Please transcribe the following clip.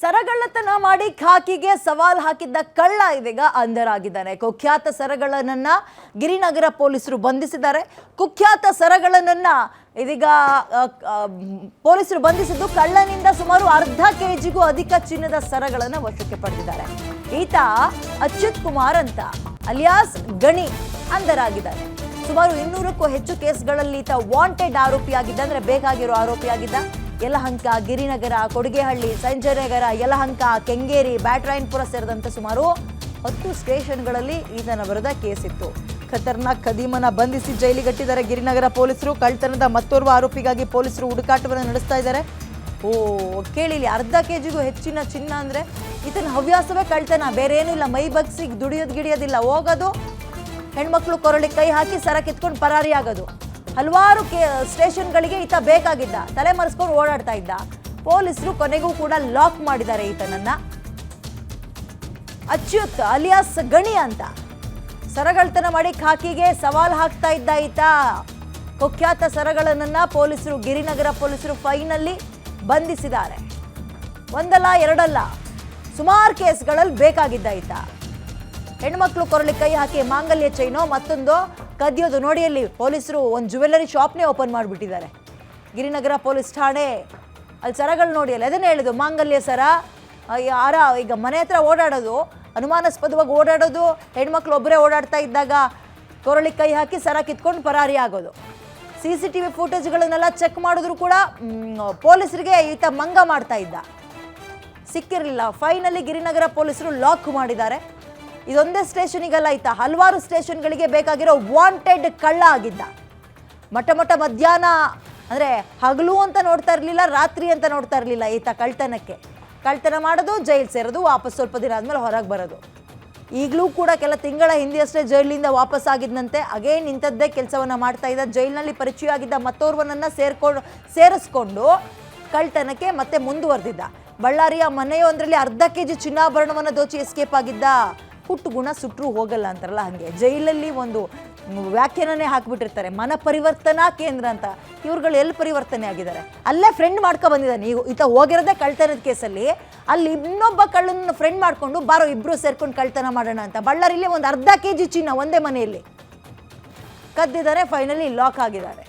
ಸರಗಳ್ಳತನ ಮಾಡಿ ಖಾಕಿಗೆ ಸವಾಲ್ ಹಾಕಿದ್ದ ಕಳ್ಳ ಇದೀಗ ಅಂಧರಾಗಿದ್ದಾನೆ. ಕುಖ್ಯಾತ ಸರಗಳನ್ನ ಗಿರಿನಗರ ಪೊಲೀಸರು ಬಂಧಿಸಿದ್ದಾರೆ. ಕುಖ್ಯಾತ ಸರಗಳನ್ನ ಇದೀಗ ಪೊಲೀಸರು ಬಂಧಿಸಿದ್ದು ಕಳ್ಳನಿಂದ ಸುಮಾರು ಅರ್ಧ ಕೆಜಿಗೂ ಅಧಿಕ ಚಿನ್ನದ ಸರಗಳನ್ನು ವಶಕ್ಕೆ ಪಡೆದಿದ್ದಾರೆ. ಈತ ಅಚ್ಯುತ್ ಕುಮಾರ್ ಅಂತ ಅಲಿಯಾಸ್ ಗಣಿ ಅಂಧರಾಗಿದ್ದಾರೆ ಸುಮಾರು ಇನ್ನೂರಕ್ಕೂ ಹೆಚ್ಚು ಕೇಸ್ಗಳಲ್ಲಿ ಈತ ವಾಂಟೆಡ್ ಆರೋಪಿಯಾಗಿದ್ದ, ಅಂದ್ರೆ ಬೇಕಾಗಿರೋ ಆರೋಪಿಯಾಗಿದ್ದ. ಯಲಹಂಕ, ಗಿರಿನಗರ, ಕೊಡುಗೆಹಳ್ಳಿ ಸಂಜಯನಗರ ಯಲಹಂಕ, ಕೆಂಗೇರಿ ಬ್ಯಾಟ್ರಾಯನ್ಪುರ ಸೇರಿದಂತೆ ಸುಮಾರು ಹತ್ತು ಸ್ಟೇಷನ್ಗಳಲ್ಲಿ ಈತನ ವಿರುದ್ಧ ಕೇಸ್ ಇತ್ತು. ಖತರ್ನಾಕ್ ಖದೀಮನ ಬಂಧಿಸಿ ಜೈಲಿಗಟ್ಟಿದ್ದಾರೆ ಗಿರಿನಗರ ಪೊಲೀಸರು. ಕಳ್ತನದ ಮತ್ತೋರ್ವ ಆರೋಪಿಗಾಗಿ ಪೊಲೀಸರು ಹುಡುಕಾಟವನ್ನು ನಡೆಸ್ತಾ ಇದ್ದಾರೆ. ಓ, ಕೇಳಿಲಿ, ಅರ್ಧ ಕೆಜಿಗೂ ಹೆಚ್ಚಿನ ಚಿನ್ನ ಅಂದ್ರೆ ಈತನ ಹವ್ಯಾಸವೇ ಕಳ್ತನ ಬೇರೆ ಇಲ್ಲ, ಮೈ ಬಗ್ಸಿಗೆ ದುಡಿಯೋದು ಗಿಡಿಯೋದಿಲ್ಲ. ಹೋಗೋದು, ಹೆಣ್ಮಕ್ಳು ಕೊರಳಿ ಕೈ ಹಾಕಿ ಸರ ಕಿತ್ಕೊಂಡು ಪರಾರಿ ಆಗೋದು ಹಲವಾರು ಕೇ, ಸ್ಟೇಷನ್ಗಳಿಗೆ ಈತ ಬೇಕಾಗಿದ್ದ. ತಲೆ ಮರೆಸ್ಕೊಂಡು ಓಡಾಡ್ತಾ ಇದ್ದ. ಪೊಲೀಸರು ಕೊನೆಗೂ ಕೂಡ ಲಾಕ್ ಮಾಡಿದ್ದಾರೆ ಈತನನ್ನ. ಅಚ್ಯುತ್ ಅಲಿಯಾಸ್ ಗಣಿ ಅಂತ. ಸರಗಳತನ ಮಾಡಿ ಖಾಕಿಗೆ ಸವಾಲ್ ಹಾಕ್ತಾ ಇದ್ದ ಈತ. ಕುಖ್ಯಾತ ಸರಗಳನ್ನ ಪೊಲೀಸರು, ಗಿರಿನಗರ ಪೊಲೀಸರು ಫೈನಲ್ಲಿ ಬಂಧಿಸಿದ್ದಾರೆ. ಒಂದಲ್ಲ, ಎರಡಲ್ಲ. ಸುಮಾರು ಕೇಸ್ಗಳಲ್ಲಿ ಬೇಕಾಗಿದ್ದ ಈತ. ಹೆಣ್ಮಕ್ಳು ಕೊರಳಿ ಕೈ ಹಾಕಿ ಮಾಂಗಲ್ಯ ಚೈನೋ ಮತ್ತೊಂದು ಕದಿಯೋದು ನೋಡಿ ಅಲ್ಲಿ ಪೊಲೀಸರು ಒಂದು ಜುವೆಲ್ಲರಿ ಶಾಪ್ನೇ ಓಪನ್ ಮಾಡಿಬಿಟ್ಟಿದ್ದಾರೆ. ಗಿರಿನಗರ ಪೊಲೀಸ್ ಠಾಣೆ ಅಲ್ಲಿ ಸರಗಳು ನೋಡಿ ಅಲ್ಲಿ. ಅದನ್ನೇ ಹೇಳಿದ್ದು ಮಾಂಗಲ್ಯ ಸರ ಆ, ಯಾರ ಈಗ ಮನೆ ಹತ್ರ ಓಡಾಡೋದು ಅನುಮಾನಾಸ್ಪದವಾಗಿ ಓಡಾಡೋದು ಹೆಣ್ಮಕ್ಳು ಒಬ್ಬರೇ ಓಡಾಡ್ತಾ ಇದ್ದಾಗ ಕೊರಳಿ ಕೈ ಹಾಕಿ ಸರ ಕಿತ್ಕೊಂಡು ಪರಾರಿ ಆಗೋದು. ಸಿ ಸಿ ಟಿ ವಿ ಫುಟೇಜ್ಗಳನ್ನೆಲ್ಲ ಚೆಕ್ ಮಾಡಿದ್ರು ಕೂಡ ಪೊಲೀಸರಿಗೆ ಈತ ಮಂಗ ಮಾಡ್ತಾ ಇದ್ದ. ಸಿಕ್ಕಿರಲಿಲ್ಲ. ಫೈನಲಿ ಗಿರಿನಗರ ಪೊಲೀಸರು ಲಾಕ್ ಮಾಡಿದ್ದಾರೆ. ಇದೊಂದೇ ಸ್ಟೇಷನಿಗಲ್ಲ, ಇತ್ತ ಹಲವಾರು ಸ್ಟೇಷನ್ಗಳಿಗೆ ಬೇಕಾಗಿರೋ ವಾಂಟೆಡ್ ಕಳ್ಳ ಆಗಿದ್ದ. ಮಠ ಮಠ ಮಧ್ಯಾಹ್ನ, ಅಂದರೆ ಹಗಲು ಅಂತ ನೋಡ್ತಾ ಇರಲಿಲ್ಲ, ರಾತ್ರಿ ಅಂತ ನೋಡ್ತಾ ಇರಲಿಲ್ಲ ಈತ ಕಳ್ತನಕ್ಕೆ. ಕಳ್ತನ ಮಾಡೋದು, ಜೈಲು ಸೇರೋದು, ವಾಪಸ್ ಸ್ವಲ್ಪ ದಿನ ಆದಮೇಲೆ ಹೊರಗೆ ಬರೋದು. ಈಗಲೂ ಕೂಡ ಕೆಲ ತಿಂಗಳ ಹಿಂದೆಯಷ್ಟೇ ಜೈಲಿನಿಂದ ವಾಪಸ್ ಆಗಿದ್ದಂತೆ ಅಗೇನ್ ಇಂಥದ್ದೇ ಕೆಲಸವನ್ನು ಮಾಡ್ತಾ ಇದ್ದ. ಜೈಲಿನಲ್ಲಿ ಪರಿಚಯ ಆಗಿದ್ದ ಮತ್ತೋರ್ವನನ್ನು ಸೇರ್ಕೊಂಡು ಸೇರಿಸ್ಕೊಂಡು ಕಳ್ತನಕ್ಕೆ ಮತ್ತೆ ಮುಂದುವರೆದಿದ್ದ. ಬಳ್ಳಾರಿಯ ಮನೆಯೊಂದರಲ್ಲಿ ಅರ್ಧ ಕೆ ಜಿ ಚಿನ್ನಾಭರಣವನ್ನು ದೋಚಿ ಎಸ್ಕೇಪ್ ಆಗಿದ್ದ. ಹುಟ್ಟು ಗುಣ ಸುಟ್ಟರು ಹೋಗಲ್ಲ ಅಂತಾರಲ್ಲ ಹಾಗೆ. ಜೈಲಲ್ಲಿ ಒಂದು ವ್ಯಾಖ್ಯಾನನೇ ಹಾಕ್ಬಿಟ್ಟಿರ್ತಾರೆ, ಮನ ಪರಿವರ್ತನಾ ಕೇಂದ್ರ ಅಂತ. ಇವ್ರುಗಳು ಎಲ್ಲಿ ಪರಿವರ್ತನೆ ಆಗಿದ್ದಾರೆ? ಅಲ್ಲೇ ಫ್ರೆಂಡ್ ಮಾಡ್ಕೊ ಬಂದಿದ್ದಾನೆ. ಈಗ ಈತ ಹೋಗಿರೋದೇ ಕಳ್ತನದ ಕೇಸಲ್ಲಿ. ಅಲ್ಲಿ ಇನ್ನೊಬ್ಬ ಕಳ್ಳನ ಫ್ರೆಂಡ್ ಮಾಡಿಕೊಂಡು ಬಾರೋ ಇಬ್ಬರು ಸೇರ್ಕೊಂಡು ಕಳ್ತನ ಮಾಡೋಣ ಅಂತ. ಬಳ್ಳಾರಿಲಿ ಒಂದು ಅರ್ಧ ಕೆ ಜಿ ಚಿನ್ನ ಒಂದೇ ಮನೆಯಲ್ಲಿ. ಕದ್ದಿದ್ದಾರೆ ಫೈನಲಿ ಲಾಕ್ ಆಗಿದ್ದಾರೆ.